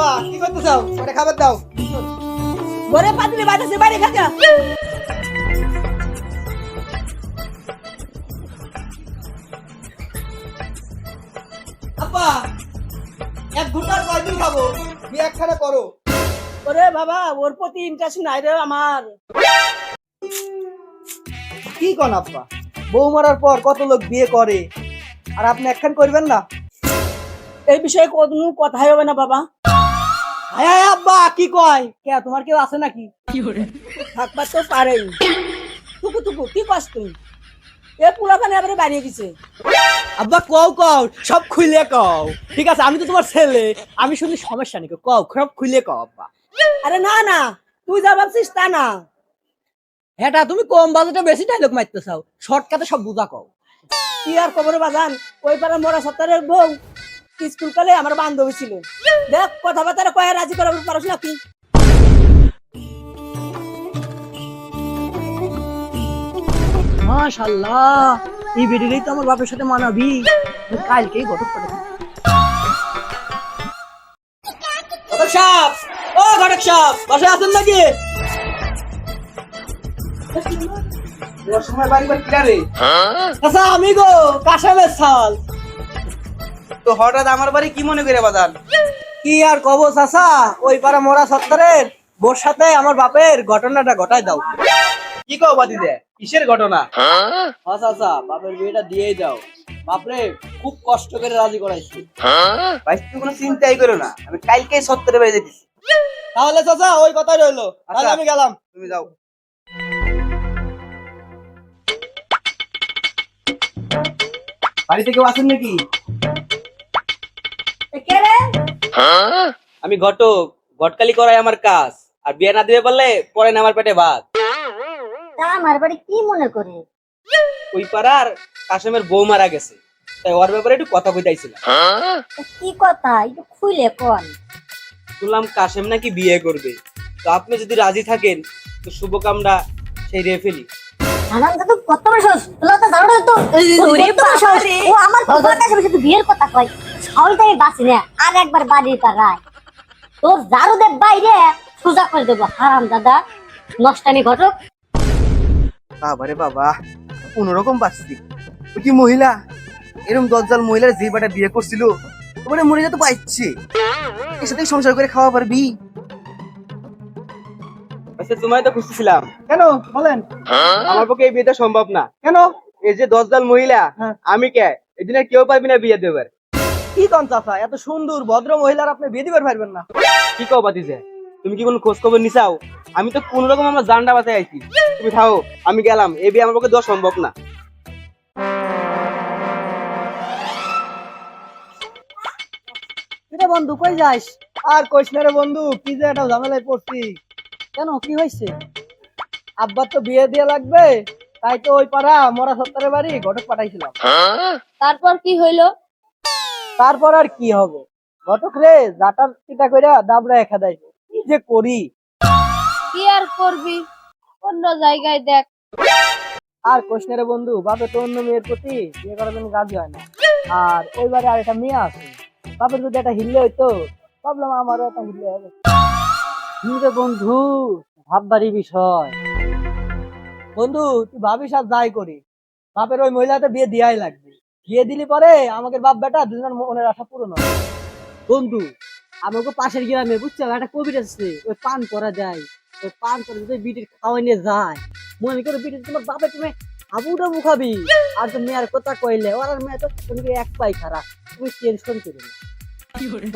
আব্বা কি করতে চাও ওটা খাবার দাও। ঘরে পাতলি বাতাসে বাইরে খাকা আব্বা এক ঘণ্টার কয়দিন খাব। বিয়ে একখানা করো। ওরে বাবা ওর প্রতি ইন্টারেস্ট নাই রে আমার। কি কন আব্বা বউ মারার পর কত লোক বিয়ে করে? আর আপনি একখান করবেন না? এই বিষয়ে কোনো কথাই হবে না বাবা। হায় আব্বা কি কয়? কে তোমার কেউ আছে নাকি? থাকবার তো পারেই। টুকু টুকু কি কস তুই? এ পুলাখানে এবারে বাড়িয়ে গেছে আব্বা কও কও সব খুলে কও। ঠিক আছে আমি তো তোমার ছেলে আমি শুধু সমস্যা নেই কও সব খুলে কও আব্বা। আরে না না তুই যা ভাবছিস তা না। হ্যাঁ তুমি কম বাজেটে বেশি ডায়লগ মারতে চাও শর্টকাটে সব বুঝা কও। কি আর খবর বাজান? ওই পাড়া মোরা সত্তরের বউ। স্কুল কালে আমার বান্ধবী ছিল। দেখ কথাবার্তা কয়ে রাজি করার পারস নাকি? মাশাল্লাহ এই ভিডিওটাই তো আমার বাপের সাথে মানাবি। আমি কালকেই ঘটক করে ঘটক সাপ ও ঘটক সাপ বাসায় আছেন নাকি? সময় বাড়ি বাড়ি কিরা রে আচ্ছা আমি গো কাশালের সাল তো হঠাৎ আমার বাড়ি কি মনে করে বাজান কি আর কব চাচা? ওই পাড়া মোরা সত্তরের বোর সাথে আমার বাপের ঘটনাটা ঘটাই দাও। কি কও বাদি দে কিসের ঘটনা? আচ্ছা আচ্ছা বাপের বিয়েটা দিয়েই দাও। বাপরে খুব কষ্ট করে রাজি করাইছি। ভাই তুমি কোনো চিন্তাই করো না। আমি কালকে সত্তরে বেড়ে যেতেছি তাহলে চাচা ওই কথাই রইল। তাহলে আচ্ছা। আমি গেলাম। তুমি যাও। বাড়িতে কেউ আছেন নাকি? আমি ঘটক ঘটকালি করাই আমার কাজ। আর বিয়ে না দিতে পারলে পরে না আমার পেটে ভাত। তা আমার বাড়ি কি মনে করে? ওই পাড়ার কাশেমের বউ মারা গেছে। তাই ওর ব্যাপারে একটু কথা কইতাইছিলাম। কি কথা? একটু খুলে কন। শুনলাম কাশেম নাকি বিয়ে করবে। তো আপনি যদি রাজি থাকেন তো শুভ কামরা সেই রে তো কত বড় তোলা তো জানো তো। ওরে কত বাবা ও আমার বাবার কাছে বসে বিয়ের কথা কয়। সবাই বাঁচি না আর একবার বাড়ির পাড়ায়। তোর জারু দে বাইরে। সোজা করে দেবো। হারাম দাদা নষ্টামি ঘটক। বাবা কোনোরকম বাঁচছি। ওই কি মহিলা? এরকম দজ্জাল মহিলার যে বাটা বিয়ে করছিল মরে যেতে পাইছে এর সাথে সংসার করে খাওয়া পারবি। আচ্ছা তোমায় তো খুঁজছিলাম কেন? বলেন। আমার পক্ষে এই বিয়েটা সম্ভব না। কেন? এই যে দশদাল মহিলা হ্যাঁ। আমি কে? এই দিনে কেউ পারবি না বিয়ে দেবার। কি কন চাচা এত সুন্দর ভদ্র মহিলার আপনি বিয়ে দিবার পারবেন না। কি কও বাতিছে তুমি কি কোনো খোঁজ খবর নিছাও? আমি তো কোন রকম আমার জানটা বাঁচাই আইছি। তুমি থাও আমি গেলাম। এই বিয়ে আমার পক্ষে দেওয়া সম্ভব না। বন্ধু কই যাস? আর কইস না রে বন্ধু কি যে একটা ঝামেলায় পড়ছি। কেন? কি হয়েছে? আব্বার তো বিয়ে দিয়ে লাগবে তাই তো ওই পাড়া মোরা সত্তরের বাড়ি ঘটক পাঠাইছিলাম। তারপর কি হইল? তারপর আর কি হবে? ঘটক রে জাটার পিটা কইরা দাবড়া একা দেয় কি যে করি? কি আর করবি? অন্য জায়গায় দেখ। আর কইস বন্ধু বাপে তো অন্য মেয়ের প্রতি বিয়ে করার জন্য রাজি হয় না। আর ওইবারে আর একটা মেয়ে আছে। বাপের যদি একটা হিললে হইতো ভাবলাম আমারও একটা হিললে হবে। কি রে বন্ধু? ভাববারই বিষয়। বন্ধু তুই ভাবিস আর যাই করি। বাপের ওই মহিলাতে বিয়ে দিয়াই লাগবে। বিয়ে দিলি পরে আমাকে বাপ বেটা দুজনের মনের আশা পূরণ হবে। বন্ধু আমাকে পাশের গ্রামে বুঝছ? একটা কবির আছে ওই পান করা যায়। ওই পান করে যদি বিটির খাওয়াই নিয়ে যায়। মনে করে বিটি তোমার বাপে তুমি আবু ডাবু খাবি। আর তো মেয়ের কথা কইলে ওর আর মেয়ে তো তুমি এক পাই খারাপ। তুমি টেনশন করো?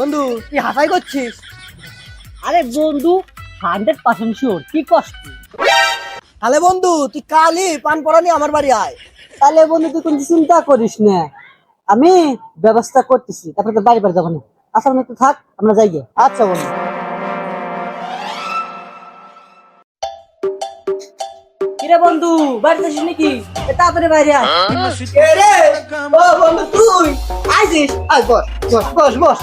বন্ধু তুই হাসাই করছিস? আরে বন্ধু হান্ড্রেড পার্সেন্ট শিওর কি কষ্ট? তাহলে বন্ধু তুই কালই পান পরানি আমার বাড়ি আয়। তাহলে বন্ধু তুই কোনো চিন্তা করিস না। আমি ব্যবস্থা করতেছি তারপরে তো বাড়ি বাড়ি যাব না। আসার মতো থাক আমরা যাই আচ্ছা বন্ধু। কিরে বন্ধু বাড়িতে আসিস নাকি? এ তাড়াতাড়ি বাইরে আয়। ও বন্ধু তুই আইছিস আয় বস বস বস বস।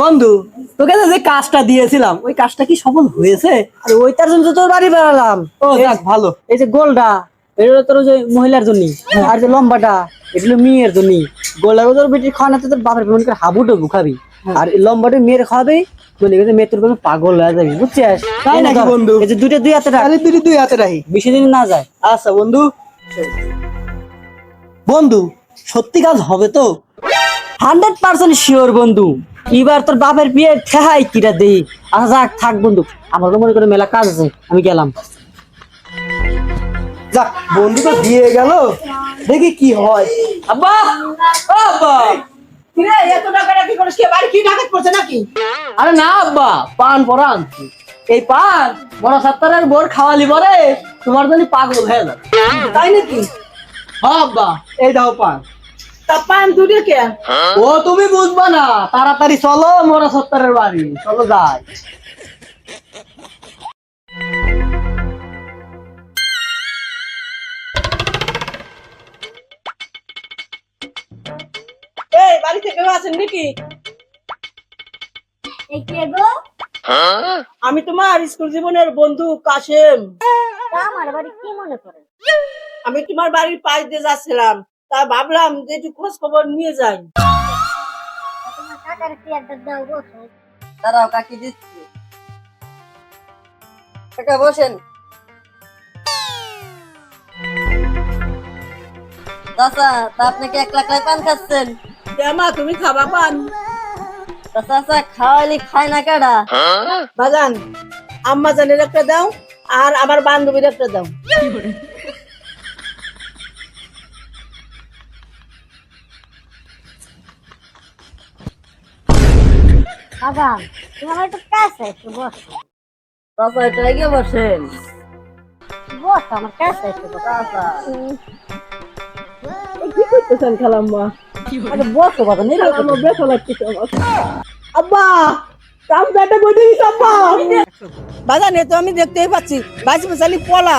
বন্ধু তোকে যে কাজটা দিয়েছিলাম ওই কাজটা কি সফল হয়েছে? আরে ওইটার জন্য তো তোর বাড়ি বেড়ালাম ও যাক ভালো। এই যে গোলটা এটা তোর যে মহিলার জন্য। আর যে লম্বাটা এটা হলো মেয়ের জন্য। গোলটা তোর বেটির তোর বাপের করে হাবু ডুবু খাবি আর লম্বাটা মেয়ের খাওয়াবে মেয়ে তোর কোনো পাগল হয়ে যাবি বুঝছিস? তাই নাকি বন্ধু? এই যে দুইটা দুই হাতে রাখ। দুই হাতে রাখি। বেশি দিন না যায়। আচ্ছা বন্ধু। বন্ধু সত্যি কাজ হবে তো? হান্ড্রেড পার্সেন্ট শিওর বন্ধু। এবার তোর বাপের বিয়ে ঠেহাই কিরা দেই। আচ্ছা যাক থাক বন্ধু। আমার তো মনে করে মেলা কাজ আছে আমি গেলাম। যাক বন্ধু তো দিয়ে গেল। দেখি কি হয়। আব্বা! আব্বা! আরে না আব্বা পান পরা আনছি। এই পান বড় সত্তরের বোর খাওয়ালি পরে তোমার জন্য পাগল হয়ে যাবে। তাই নাকি? হ্যাঁ আব্বা এই দাও পান। তা পান দুটো কে? ও তুমি বুঝবা না। তাড়াতাড়ি চলো মোরা সত্তরের বাড়ি। চলো যাই। এই বাড়িতে কেউ আছেন নাকি? কে গো? আমি তোমার স্কুল জীবনের বন্ধু কাশেম। আমার বাড়ি কি মনে করে? আমি তোমার বাড়ির পাশ দিয়ে যাচ্ছিলাম। তা ভাবলাম যে একটু খোঁজ খবর নিয়ে যাই। দাঁড়াও কাকি দিচ্ছি। কাকা বসেন। চাচা তা আপনি কি এক লাখ পান খাচ্ছেন? মা তুমি খাবা পান। চাচা খাওয়ালি খায় না কেডা? বাগান আম্মা জানের একটা দাও আর আমার বান্ধবীর একটা দাও। বাবা তুমি আমার একটু কাছে একটু বসো। একটু এগিয়ে বসেন। বসো আমার কাছে একটু বসো। কি করতেছেন খালাম্মা? আরে বসো বাবা ব্যথা লাগতেছে আমার। আব্বা কাম কাটা করে দিস আব্বা। বাজান তো আমি দেখতেই পাচ্ছি বাইশ বেচালি পলা।